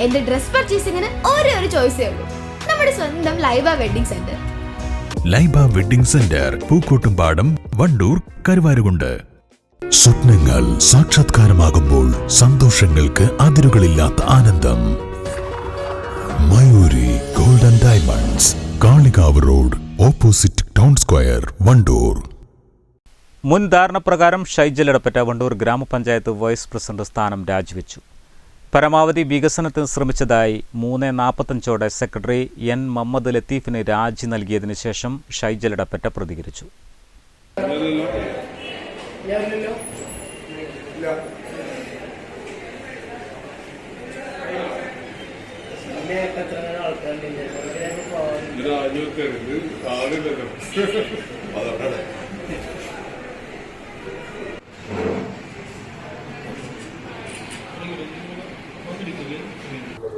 എന്റെ ഡ്രസ് പർച്ചേസിംഗിന് ഒരേ ഒരു ചോയ്സേ ഉള്ളൂ. നമ്മുടെ സ്വന്തം Laiba wedding centre. Laiba wedding centre Pookkottumpadam Wandoor Karuvarakundu. സ്വപ്നങ്ങൾ സാക്ഷാത്കാരമാകുമ്പോൾ സന്തോഷങ്ങൾക്ക് അതിരുകളില്ലാത്ത ആനന്ദം. Mayuri golden diamonds Kalikavu road opposite town square Wandoor. മുൻ ധാരണപ്രകാരം ഷൈജൽ ഇടപെട്ട വണ്ടൂർ ഗ്രാമപഞ്ചായത്ത് വൈസ് പ്രസിഡന്റ് സ്ഥാനം രാജിവെച്ചു. പരമാവധി വികസനത്തിന് ശ്രമിച്ചതായി മൂന്ന് നാൽപ്പത്തഞ്ചോടെ സെക്രട്ടറി എൻ മുഹമ്മദ് ലത്തീഫിന് രാജി നൽകിയതിനു ശേഷം ഇടപെട്ട പ്രതികരിച്ചു.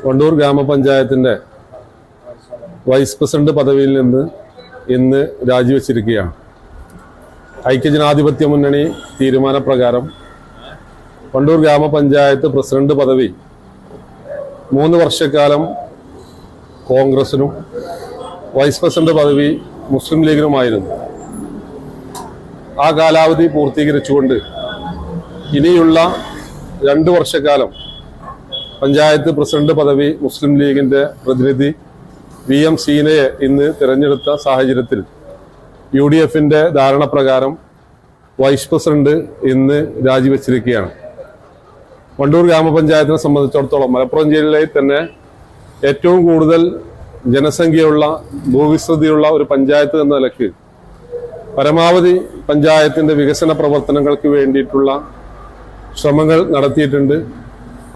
വണ്ടൂർ ഗ്രാമപഞ്ചായത്തിന്റെ വൈസ് പ്രസിഡന്റ് പദവിയിൽ നിന്ന് ഇന്ന് രാജിവെച്ചിരിക്കുകയാണ്. ഐക്യജനാധിപത്യ മുന്നണി തീരുമാനപ്രകാരം വണ്ടൂർ ഗ്രാമപഞ്ചായത്ത് പ്രസിഡന്റ് പദവി മൂന്ന് വർഷക്കാലം കോൺഗ്രസിനും വൈസ് പ്രസിഡന്റ് പദവി മുസ്ലിം ലീഗിനുമായിരുന്നു. ആ കാലാവധി പൂർത്തീകരിച്ചുകൊണ്ട് ഇനിയുള്ള രണ്ട് വർഷക്കാലം പഞ്ചായത്ത് പ്രസിഡന്റ് പദവി മുസ്ലിം ലീഗിന്റെ പ്രതിനിധി വി എം സീനയെ ഇന്ന് തിരഞ്ഞെടുത്ത സാഹചര്യത്തിൽ യു ഡി എഫിന്റെ ധാരണപ്രകാരം വൈസ് പ്രസിഡന്റ് ഇന്ന് രാജിവെച്ചിരിക്കുകയാണ്. വണ്ടൂർ ഗ്രാമപഞ്ചായത്തിനെ സംബന്ധിച്ചിടത്തോളം മലപ്പുറം ജില്ലയിൽ തന്നെ ഏറ്റവും കൂടുതൽ ജനസംഖ്യയുള്ള ഭൂവിസ്തൃതിയുള്ള ഒരു പഞ്ചായത്ത് എന്ന നിലയ്ക്ക് പരമാവധി പഞ്ചായത്തിന്റെ വികസന പ്രവർത്തനങ്ങൾക്ക് വേണ്ടിയിട്ടുള്ള ശ്രമങ്ങൾ നടത്തിയിട്ടുണ്ട്.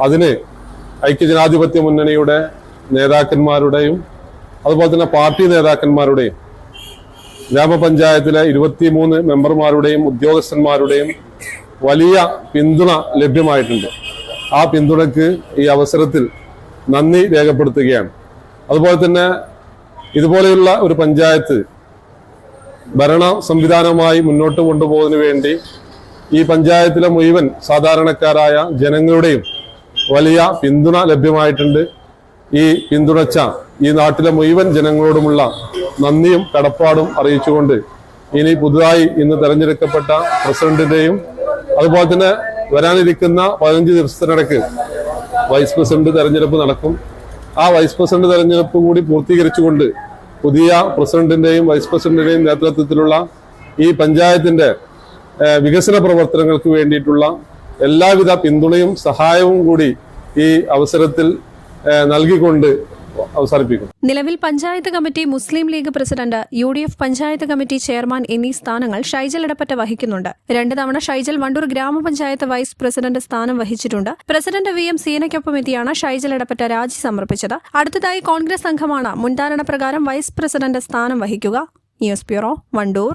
അതിന് ഐക്യജനാധിപത്യ മുന്നണിയുടെ നേതാക്കന്മാരുടെയും അതുപോലെ തന്നെ പാർട്ടി നേതാക്കന്മാരുടെയും ഗ്രാമപഞ്ചായത്തിലെ ഇരുപത്തിമൂന്ന് മെമ്പർമാരുടെയും ഉദ്യോഗസ്ഥന്മാരുടെയും വലിയ പിന്തുണ ലഭ്യമായിട്ടുണ്ട്. ആ പിന്തുണയ്ക്ക് ഈ അവസരത്തിൽ നന്ദി രേഖപ്പെടുത്തുകയാണ്. അതുപോലെ തന്നെ ഇതുപോലെയുള്ള ഒരു പഞ്ചായത്ത് ഭരണ സംവിധാനമായി മുന്നോട്ട് കൊണ്ടുപോകുന്നതിന് വേണ്ടി ഈ പഞ്ചായത്തിലെ മുഴുവൻ സാധാരണക്കാരായ ജനങ്ങളുടെയും വലിയ പിന്തുണ ലഭ്യമായിട്ടുണ്ട്. ഈ പിന്തുണച്ച ഈ നാട്ടിലെ മുഴുവൻ ജനങ്ങളോടുമുള്ള നന്ദിയും കടപ്പാടും അറിയിച്ചുകൊണ്ട് ഇനി പുതുതായി ഇന്ന് തെരഞ്ഞെടുക്കപ്പെട്ട പ്രസിഡന്റിന്റെയും അതുപോലെ തന്നെ വരാനിരിക്കുന്ന പതിനഞ്ച് ദിവസത്തിനിടയ്ക്ക് വൈസ് പ്രസിഡന്റ് തെരഞ്ഞെടുപ്പ് നടക്കും. ആ വൈസ് പ്രസിഡന്റ് തെരഞ്ഞെടുപ്പ് കൂടി പൂർത്തീകരിച്ചുകൊണ്ട് പുതിയ പ്രസിഡന്റിന്റെയും വൈസ് പ്രസിഡന്റിന്റെയും നേതൃത്വത്തിലുള്ള ഈ പഞ്ചായത്തിന്റെ വികസന പ്രവർത്തനങ്ങൾക്ക് വേണ്ടിയിട്ടുള്ള എല്ലാവിധ പിന്തുണയും സഹായവും കൂടി ഈ അവസരത്തിൽ നൽകിക്കൊണ്ട് അവസാനിപ്പിക്കും നിലവിൽ panchayat committee Muslim League president U D F panchayat committee chairman എന്നീ സ്ഥാനങ്ങൾ ഷൈജൽ ഇടപെട്ട വഹിക്കുന്നുണ്ട്. രണ്ട് തവണ ഷൈജൽ വണ്ടൂർ ഗ്രാമപഞ്ചായത്ത് വൈസ് പ്രസിഡന്റ് സ്ഥാനം വഹിച്ചിട്ടുണ്ട്. പ്രസിഡന്റ് വി എം സീനയ്ക്കൊപ്പം എത്തിയാണ് ഷൈജൽ ഇടപെട്ട രാജി സമർപ്പിച്ചത്. അടുത്തതായി കോൺഗ്രസ് സംഘമാണ് മുൻധാരണ പ്രകാരം വൈസ് പ്രസിഡന്റ് സ്ഥാനം വഹിക്കുക. News bureau Wandoor.